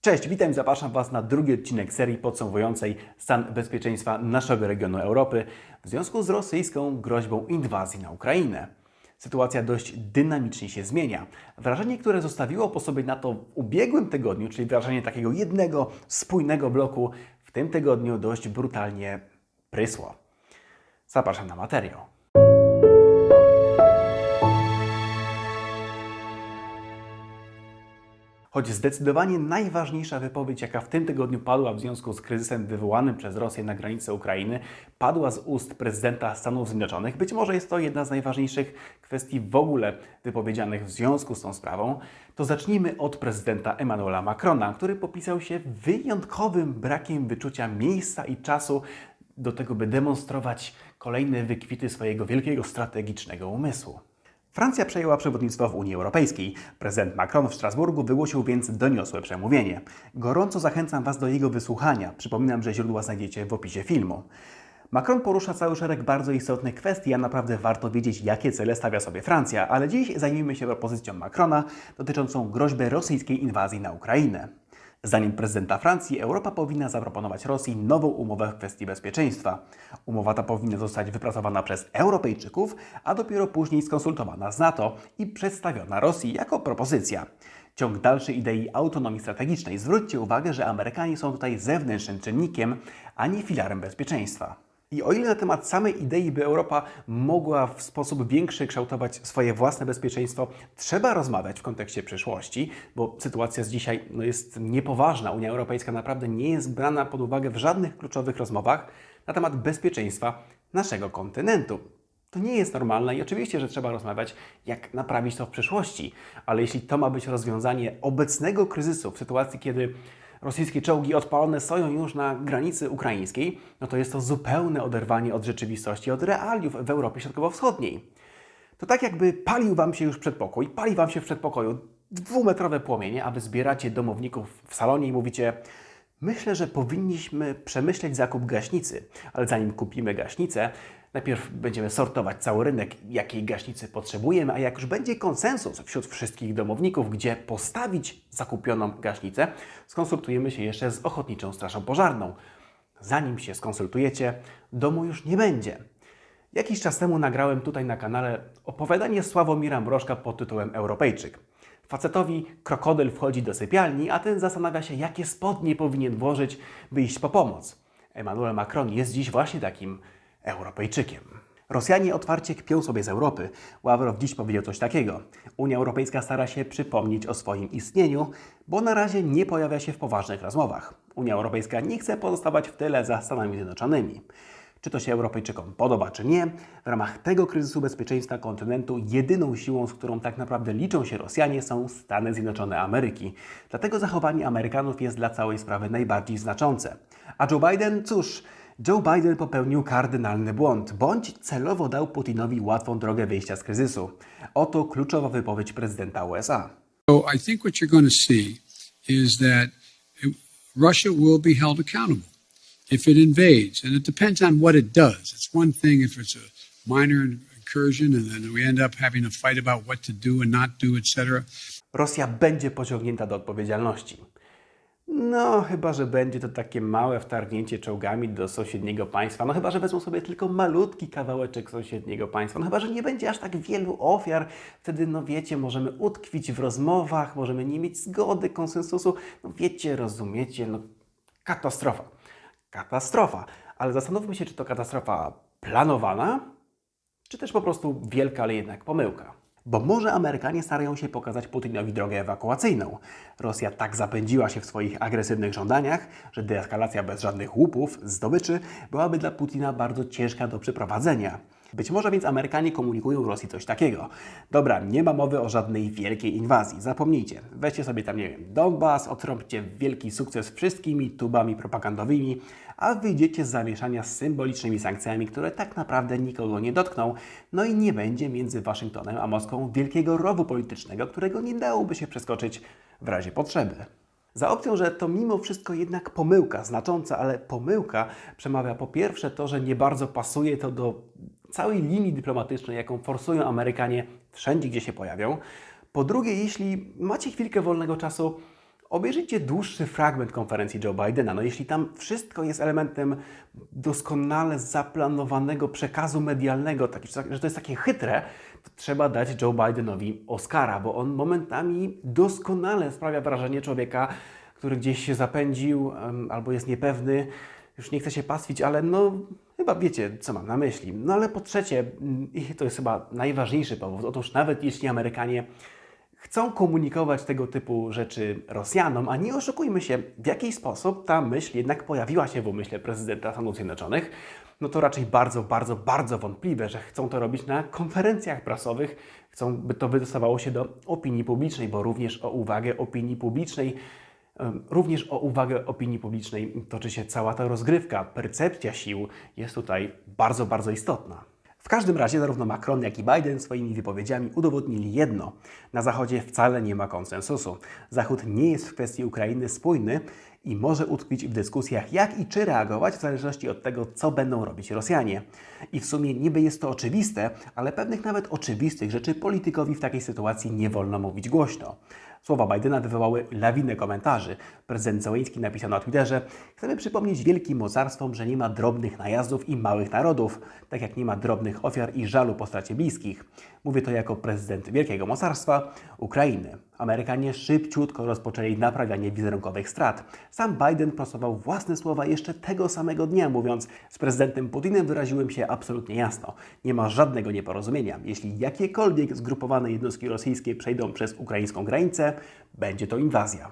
Cześć, witam i zapraszam Was na drugi odcinek serii podsumowującej stan bezpieczeństwa naszego regionu Europy w związku z rosyjską groźbą inwazji na Ukrainę. Sytuacja dość dynamicznie się zmienia. Wrażenie, które zostawiło po sobie na to w ubiegłym tygodniu, czyli wrażenie takiego jednego, spójnego bloku, w tym tygodniu dość brutalnie prysło. Zapraszam na materiał. Choć zdecydowanie najważniejsza wypowiedź, jaka w tym tygodniu padła w związku z kryzysem wywołanym przez Rosję na granicy Ukrainy, padła z ust prezydenta Stanów Zjednoczonych. Być może jest to jedna z najważniejszych kwestii w ogóle wypowiedzianych w związku z tą sprawą. To zacznijmy od prezydenta Emmanuela Macrona, który popisał się wyjątkowym brakiem wyczucia miejsca i czasu do tego, by demonstrować kolejne wykwity swojego wielkiego strategicznego umysłu. Francja przejęła przewodnictwo w Unii Europejskiej. Prezydent Macron w Strasburgu wygłosił więc doniosłe przemówienie. Gorąco zachęcam Was do jego wysłuchania. Przypominam, że źródła znajdziecie w opisie filmu. Macron porusza cały szereg bardzo istotnych kwestii, a naprawdę warto wiedzieć, jakie cele stawia sobie Francja, ale dziś zajmijmy się propozycją Macrona dotyczącą groźby rosyjskiej inwazji na Ukrainę. Zdaniem prezydenta Francji, Europa powinna zaproponować Rosji nową umowę w kwestii bezpieczeństwa. Umowa ta powinna zostać wypracowana przez Europejczyków, a dopiero później skonsultowana z NATO i przedstawiona Rosji jako propozycja. Ciąg dalszy idei autonomii strategicznej. Zwróćcie uwagę, że Amerykanie są tutaj zewnętrznym czynnikiem, a nie filarem bezpieczeństwa. I o ile na temat samej idei, by Europa mogła w sposób większy kształtować swoje własne bezpieczeństwo, trzeba rozmawiać w kontekście przyszłości, bo sytuacja z dzisiaj no, jest niepoważna. Unia Europejska naprawdę nie jest brana pod uwagę w żadnych kluczowych rozmowach na temat bezpieczeństwa naszego kontynentu. To nie jest normalne i oczywiście, że trzeba rozmawiać, jak naprawić to w przyszłości, ale jeśli to ma być rozwiązanie obecnego kryzysu w sytuacji, kiedy rosyjskie czołgi odpalone stoją już na granicy ukraińskiej, no to jest to zupełne oderwanie od rzeczywistości, od realiów w Europie Środkowo-Wschodniej. To tak jakby palił Wam się już przedpokój, pali Wam się w przedpokoju dwumetrowe płomienie, a Wy zbieracie domowników w salonie i mówicie Myślę, że powinniśmy przemyśleć zakup gaśnicy, ale zanim kupimy gaśnicę, najpierw będziemy sortować cały rynek, jakiej gaśnicy potrzebujemy, a jak już będzie konsensus wśród wszystkich domowników, gdzie postawić zakupioną gaśnicę, skonsultujemy się jeszcze z Ochotniczą Strażą Pożarną. Zanim się skonsultujecie, domu już nie będzie. Jakiś czas temu nagrałem tutaj na kanale opowiadanie Sławomira Mrożka pod tytułem Europejczyk. Facetowi krokodyl wchodzi do sypialni, a ten zastanawia się, jakie spodnie powinien włożyć, by iść po pomoc. Emmanuel Macron jest dziś właśnie takim Europejczykiem. Rosjanie otwarcie kpią sobie z Europy. Ławrow dziś powiedział coś takiego. Unia Europejska stara się przypomnieć o swoim istnieniu, bo na razie nie pojawia się w poważnych rozmowach. Unia Europejska nie chce pozostawać w tyle za Stanami Zjednoczonymi. Czy to się Europejczykom podoba, czy nie, w ramach tego kryzysu bezpieczeństwa kontynentu jedyną siłą, z którą tak naprawdę liczą się Rosjanie, są Stany Zjednoczone Ameryki. Dlatego zachowanie Amerykanów jest dla całej sprawy najbardziej znaczące. A Joe Biden, cóż, Joe Biden popełnił kardynalny błąd, bądź celowo dał Putinowi łatwą drogę wyjścia z kryzysu. Oto kluczowa wypowiedź prezydenta USA. So I think what you're going to see is that Russia will be held accountable if it invades, and it depends on what it does. It's one thing if it's a minor incursion, and then we end up having a fight about what to do and not do, etc. Rosja będzie pociągnięta do odpowiedzialności. No, chyba, że będzie to takie małe wtargnięcie czołgami do sąsiedniego państwa. No, chyba, że wezmą sobie tylko malutki kawałeczek sąsiedniego państwa. No, chyba, że nie będzie aż tak wielu ofiar. Wtedy, no wiecie, możemy utkwić w rozmowach, możemy nie mieć zgody, konsensusu. No, wiecie, rozumiecie, no katastrofa. Katastrofa. Ale zastanówmy się, czy to katastrofa planowana, czy też po prostu wielka, ale jednak pomyłka. Bo może Amerykanie starają się pokazać Putinowi drogę ewakuacyjną. Rosja tak zapędziła się w swoich agresywnych żądaniach, że deeskalacja bez żadnych łupów, zdobyczy byłaby dla Putina bardzo ciężka do przeprowadzenia. Być może więc Amerykanie komunikują Rosji coś takiego. Dobra, nie ma mowy o żadnej wielkiej inwazji, zapomnijcie. Weźcie sobie tam, nie wiem, Donbas, otrąbcie wielki sukces wszystkimi tubami propagandowymi, a wyjdziecie z zamieszania z symbolicznymi sankcjami, które tak naprawdę nikogo nie dotkną, no i nie będzie między Waszyngtonem a Moskwą wielkiego rowu politycznego, którego nie dałoby się przeskoczyć w razie potrzeby. Za opcją, że to mimo wszystko jednak pomyłka, znacząca, ale pomyłka przemawia po pierwsze to, że nie bardzo pasuje to do całej linii dyplomatycznej, jaką forsują Amerykanie wszędzie, gdzie się pojawią. Po drugie, jeśli macie chwilkę wolnego czasu, Obejrzyjcie dłuższy fragment konferencji Joe Bidena. No jeśli tam wszystko jest elementem doskonale zaplanowanego przekazu medialnego, taki, że to jest takie chytre, to trzeba dać Joe Bidenowi Oscara, bo on momentami doskonale sprawia wrażenie człowieka, który gdzieś się zapędził albo jest niepewny, już nie chce się pastwić, ale no chyba wiecie, co mam na myśli. No ale po trzecie, mm, i to jest chyba najważniejszy powód, otóż nawet jeśli Amerykanie chcą komunikować tego typu rzeczy Rosjanom, a nie oszukujmy się, w jaki sposób ta myśl jednak pojawiła się w umyśle prezydenta Stanów Zjednoczonych, no to raczej bardzo, bardzo, bardzo wątpliwe, że chcą to robić na konferencjach prasowych, chcą, by to wydostawało się do opinii publicznej, bo również o uwagę opinii publicznej Również o uwagę opinii publicznej toczy się cała ta rozgrywka. Percepcja sił jest tutaj bardzo, bardzo istotna. W każdym razie zarówno Macron, jak i Biden swoimi wypowiedziami udowodnili jedno. Na Zachodzie wcale nie ma konsensusu. Zachód nie jest w kwestii Ukrainy spójny i może utkwić w dyskusjach, jak i czy reagować w zależności od tego, co będą robić Rosjanie. I w sumie niby jest to oczywiste, ale pewnych nawet oczywistych rzeczy politykowi w takiej sytuacji nie wolno mówić głośno. Słowa Bidena wywołały lawinę komentarzy. Prezydent Zełenski napisał na Twitterze: Chcemy przypomnieć wielkim mocarstwom, że nie ma drobnych najazdów i małych narodów, tak jak nie ma drobnych ofiar i żalu po stracie bliskich. Mówię to jako prezydent wielkiego mocarstwa Ukrainy. Amerykanie szybciutko rozpoczęli naprawianie wizerunkowych strat. Sam Biden prostował własne słowa jeszcze tego samego dnia, mówiąc: Z prezydentem Putinem wyraziłem się absolutnie jasno. Nie ma żadnego nieporozumienia. Jeśli jakiekolwiek zgrupowane jednostki rosyjskie przejdą przez ukraińską granicę, będzie to inwazja.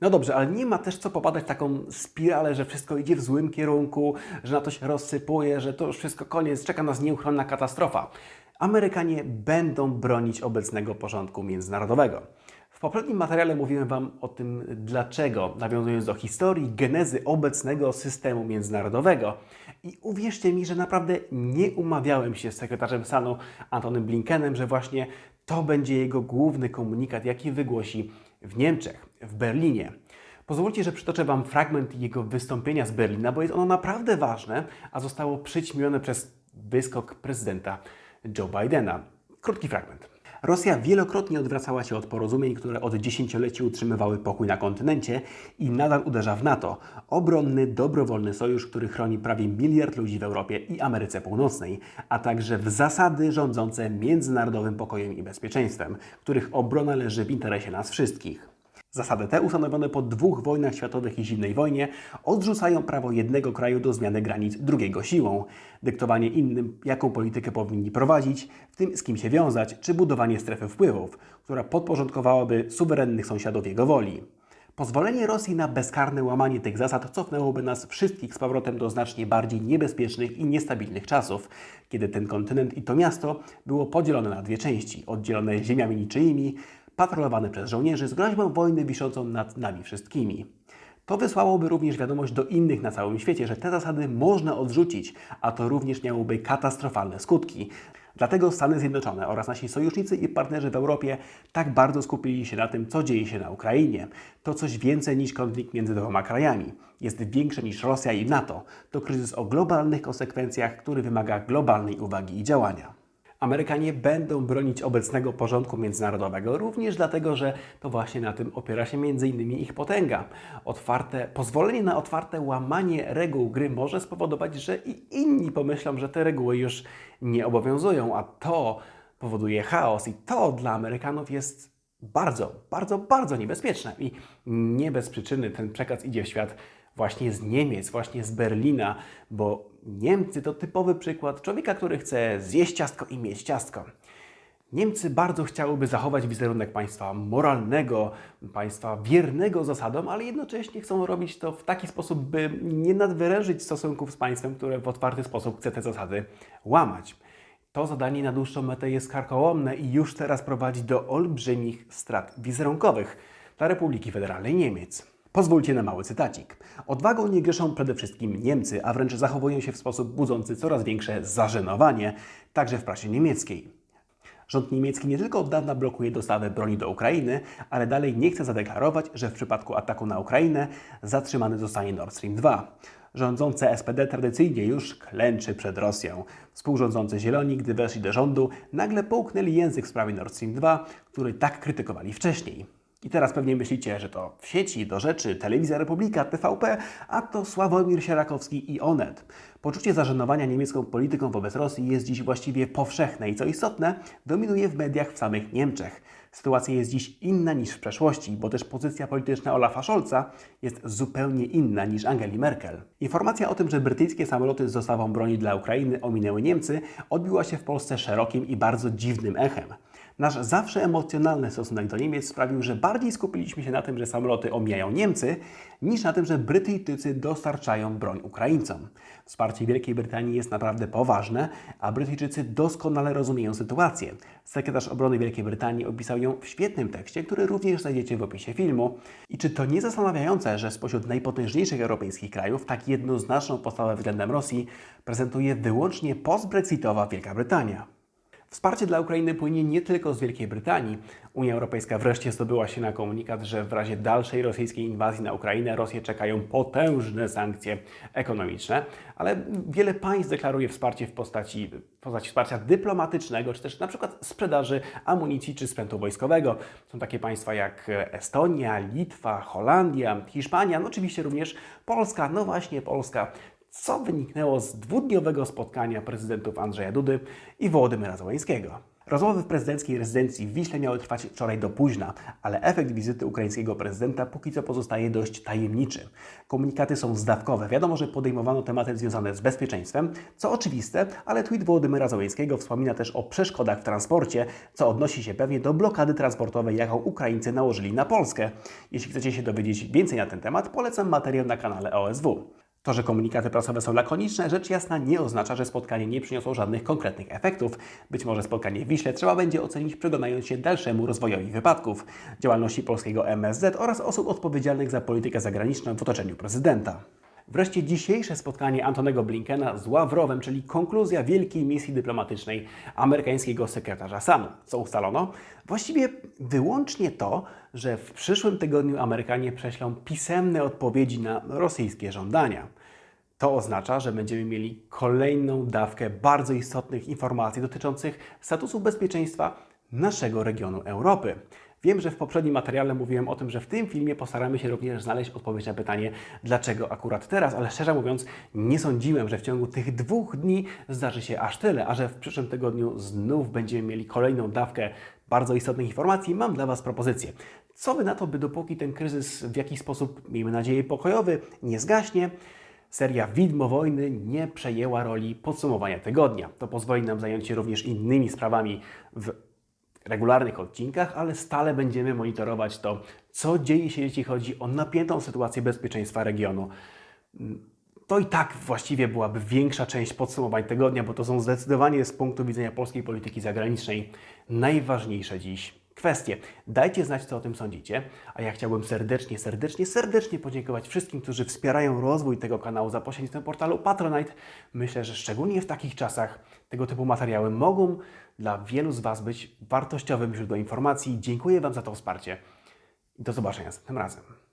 No dobrze, ale nie ma też co popadać w taką spiralę, że wszystko idzie w złym kierunku, że na to się rozsypuje, że to już wszystko koniec, czeka nas nieuchronna katastrofa. Amerykanie będą bronić obecnego porządku międzynarodowego. W poprzednim materiale mówiłem Wam o tym, dlaczego, nawiązując do historii, genezy obecnego systemu międzynarodowego. I uwierzcie mi, że naprawdę nie umawiałem się z sekretarzem stanu Antonym Blinkenem, że właśnie to będzie jego główny komunikat, jaki wygłosi w Niemczech, w Berlinie. Pozwólcie, że przytoczę Wam fragment jego wystąpienia z Berlina, bo jest ono naprawdę ważne, a zostało przyćmione przez wyskok prezydenta Joe Bidena. Krótki fragment. Rosja wielokrotnie odwracała się od porozumień, które od dziesięcioleci utrzymywały pokój na kontynencie i nadal uderza w NATO. Obronny, dobrowolny sojusz, który chroni prawie miliard ludzi w Europie i Ameryce Północnej, a także w zasady rządzące międzynarodowym pokojem i bezpieczeństwem, których obrona leży w interesie nas wszystkich. Zasady te, ustanowione po dwóch wojnach światowych i zimnej wojnie, odrzucają prawo jednego kraju do zmiany granic drugiego siłą, dyktowanie innym, jaką politykę powinni prowadzić, w tym z kim się wiązać, czy budowanie strefy wpływów, która podporządkowałaby suwerennych sąsiadów jego woli. Pozwolenie Rosji na bezkarne łamanie tych zasad cofnęłoby nas wszystkich z powrotem do znacznie bardziej niebezpiecznych i niestabilnych czasów, kiedy ten kontynent i to miasto było podzielone na dwie części, oddzielone ziemiami niczyimi, patrolowane przez żołnierzy z groźbą wojny wiszącą nad nami wszystkimi. To wysłałoby również wiadomość do innych na całym świecie, że te zasady można odrzucić, a to również miałoby katastrofalne skutki. Dlatego Stany Zjednoczone oraz nasi sojusznicy i partnerzy w Europie tak bardzo skupili się na tym, co dzieje się na Ukrainie. To coś więcej niż konflikt między dwoma krajami. Jest większe niż Rosja i NATO. To kryzys o globalnych konsekwencjach, który wymaga globalnej uwagi i działania. Amerykanie będą bronić obecnego porządku międzynarodowego, również dlatego, że to właśnie na tym opiera się m.in. ich potęga. Otwarte, pozwolenie na otwarte łamanie reguł gry może spowodować, że i inni pomyślą, że te reguły już nie obowiązują, a to powoduje chaos i to dla Amerykanów jest bardzo, bardzo, bardzo niebezpieczne. I nie bez przyczyny ten przekaz idzie w świat właśnie z Niemiec, właśnie z Berlina, bo Niemcy to typowy przykład człowieka, który chce zjeść ciastko i mieć ciastko. Niemcy bardzo chciałyby zachować wizerunek państwa moralnego, państwa wiernego zasadom, ale jednocześnie chcą robić to w taki sposób, by nie nadwyrężyć stosunków z państwem, które w otwarty sposób chce te zasady łamać. To zadanie na dłuższą metę jest karkołomne i już teraz prowadzi do olbrzymich strat wizerunkowych dla Republiki Federalnej Niemiec. Pozwólcie na mały cytacik. Odwagą nie grzeszą przede wszystkim Niemcy, a wręcz zachowują się w sposób budzący coraz większe zażenowanie, także w prasie niemieckiej. Rząd niemiecki nie tylko od dawna blokuje dostawę broni do Ukrainy, ale dalej nie chce zadeklarować, że w przypadku ataku na Ukrainę zatrzymany zostanie Nord Stream 2. Rządzące SPD tradycyjnie już klęczy przed Rosją. Współrządzący Zieloni, gdy weszli do rządu, nagle połknęli język w sprawie Nord Stream 2, który tak krytykowali wcześniej. I teraz pewnie myślicie, że to w sieci, do rzeczy, Telewizja Republika, TVP, a to Sławomir Sierakowski i Onet. Poczucie zażenowania niemiecką polityką wobec Rosji jest dziś właściwie powszechne i co istotne, dominuje w mediach w samych Niemczech. Sytuacja jest dziś inna niż w przeszłości, bo też pozycja polityczna Olafa Scholza jest zupełnie inna niż Angeli Merkel. Informacja o tym, że brytyjskie samoloty z dostawą broni dla Ukrainy ominęły Niemcy, odbiła się w Polsce szerokim i bardzo dziwnym echem. Nasz zawsze emocjonalny stosunek do Niemiec sprawił, że bardziej skupiliśmy się na tym, że samoloty omijają Niemcy, niż na tym, że Brytyjczycy dostarczają broń Ukraińcom. Wsparcie Wielkiej Brytanii jest naprawdę poważne, a Brytyjczycy doskonale rozumieją sytuację. Sekretarz obrony Wielkiej Brytanii opisał ją w świetnym tekście, który również znajdziecie w opisie filmu. I czy to nie zastanawiające, że spośród najpotężniejszych europejskich krajów tak jednoznaczną postawę względem Rosji prezentuje wyłącznie postbrexitowa Wielka Brytania? Wsparcie dla Ukrainy płynie nie tylko z Wielkiej Brytanii. Unia Europejska wreszcie zdobyła się na komunikat, że w razie dalszej rosyjskiej inwazji na Ukrainę Rosję czekają potężne sankcje ekonomiczne, ale wiele państw deklaruje wsparcie w postaci, w postaci wsparcia dyplomatycznego, czy też na przykład sprzedaży amunicji czy sprzętu wojskowego. Są takie państwa jak Estonia, Litwa, Holandia, Hiszpania, no oczywiście również Polska, no właśnie Polska co wyniknęło z dwudniowego spotkania prezydentów Andrzeja Dudy i Wołodymyra Zełańskiego. Rozmowy w prezydenckiej rezydencji w Wiśle miały trwać wczoraj do późna, ale efekt wizyty ukraińskiego prezydenta póki co pozostaje dość tajemniczy. Komunikaty są zdawkowe. Wiadomo, że podejmowano tematy związane z bezpieczeństwem, co oczywiste, ale tweet Wołodymyra Zełańskiego wspomina też o przeszkodach w transporcie, co odnosi się pewnie do blokady transportowej, jaką Ukraińcy nałożyli na Polskę. Jeśli chcecie się dowiedzieć więcej na ten temat, polecam materiał na kanale OSW. To, że komunikaty prasowe są lakoniczne, rzecz jasna nie oznacza, że spotkanie nie przyniosło żadnych konkretnych efektów. Być może spotkanie w Wiśle trzeba będzie ocenić przyglądając się dalszemu rozwojowi wypadków, działalności polskiego MSZ oraz osób odpowiedzialnych za politykę zagraniczną w otoczeniu prezydenta. Wreszcie dzisiejsze spotkanie Antonego Blinkena z Ławrowem, czyli konkluzja wielkiej misji dyplomatycznej amerykańskiego sekretarza stanu. Co ustalono? Właściwie wyłącznie to, że w przyszłym tygodniu Amerykanie prześlą pisemne odpowiedzi na rosyjskie żądania. To oznacza, że będziemy mieli kolejną dawkę bardzo istotnych informacji dotyczących statusu bezpieczeństwa naszego regionu Europy. Wiem, że w poprzednim materiale mówiłem o tym, że w tym filmie postaramy się również znaleźć odpowiedź na pytanie, dlaczego akurat teraz, ale szczerze mówiąc, nie sądziłem, że w ciągu tych dwóch dni zdarzy się aż tyle, a że w przyszłym tygodniu znów będziemy mieli kolejną dawkę bardzo istotnych informacji. Mam dla Was propozycję. Co Wy na to, by dopóki ten kryzys w jakiś sposób, miejmy nadzieję, pokojowy, nie zgaśnie, Seria Widmo Wojny nie przejęła roli podsumowania tygodnia. To pozwoli nam zająć się również innymi sprawami w regularnych odcinkach, ale stale będziemy monitorować to, co dzieje się, jeśli chodzi o napiętą sytuację bezpieczeństwa regionu. To i tak właściwie byłaby większa część podsumowań tygodnia, bo to są zdecydowanie z punktu widzenia polskiej polityki zagranicznej najważniejsze dziś kwestie. Dajcie znać, co o tym sądzicie, a ja chciałbym serdecznie, serdecznie, serdecznie podziękować wszystkim, którzy wspierają rozwój tego kanału za pośrednictwem portalu Patronite. Myślę, że szczególnie w takich czasach tego typu materiały mogą dla wielu z Was być wartościowym źródłem informacji. Dziękuję Wam za to wsparcie do zobaczenia następnym razem.